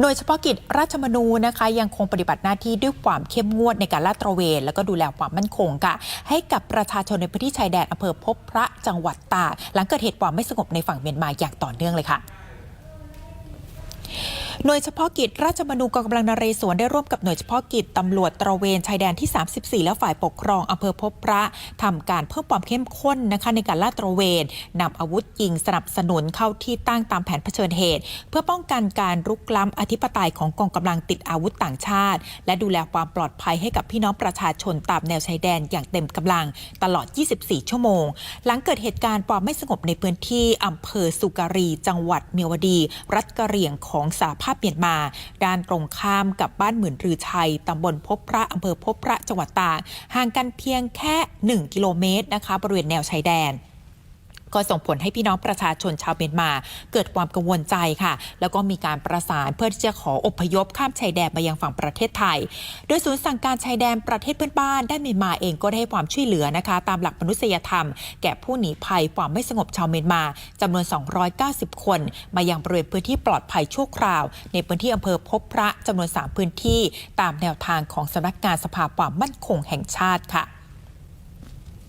หน่วยเฉพาะกิจราชมนูนะคะยังคงปฏิบัติหน้าที่ด้วยความเข้มงวดในการลาดตระเวน และก็ดูแลความมั่นคงค่ะ ให้กับประชาชนในพื้นที่ชายแดนอำเภอพบพระจังหวัดตากหลังเกิดเหตุความไม่สงบในฝั่งเมียนมาอย่างต่อเนื่องเลยค่ะ หน่วยเฉพาะกิจราชมนูกองกำลังนเรศวรได้ร่วมกับหน่วยเฉพาะกิจตำรวจตระเวนชายแดนที่ 34 และฝ่ายปกครองอำเภอพบพระทำการเพิ่มความเข้มข้นนะคะในการลาดตระเวนนำอาวุธยิงสนับสนุนเข้าที่ตั้งตามแผนเผชิญเหตุ เพื่อป้องกันการรุกล้ำอธิปไตยของกองกำลังติดอาวุธต่างชาติ และดูแลความปลอดภัยให้กับพี่น้องประชาชนตามแนวชายแดนอย่างเต็มกำลังตลอด 24 ชั่วโมง หลังเกิดเหตุการณ์ความไม่สงบในพื้นที่อำเภอสุการี จังหวัดเมียวดี รัฐกะเหรี่ยงของสหภาพเมียนมา ด้านตรงข้ามกับบ้านหมื่นรือชัยตำบลพบพระอำเภอพบพระจังหวัดตากห่างกันเพียงแค่ 1 กิโลเมตรนะคะบริเวณแนวชายแดน ก็ส่งผลให้พี่น้องประชาชนชาวเมียนมา เกิดความกังวลใจค่ะ แล้วก็มีการประสานเพื่อที่จะขออพยพข้ามชายแดนมายังฝั่งประเทศไทย โดยศูนย์สั่งการชายแดนประเทศเพื่อนบ้านด้านเมียนมาเองก็ได้ให้ความช่วยเหลือนะคะ ตามหลักมนุษยธรรม แก่ผู้หนีภัยความไม่สงบชาวเมียนมาจำนวน 290 คน มายังบริเวณพื้นที่ปลอดภัยชั่วคราว ในพื้นที่อำเภอพบพระจำนวน 3 พื้นที่ ตามแนวทางของสำนักงานสภาความมั่นคงแห่งชาติค่ะ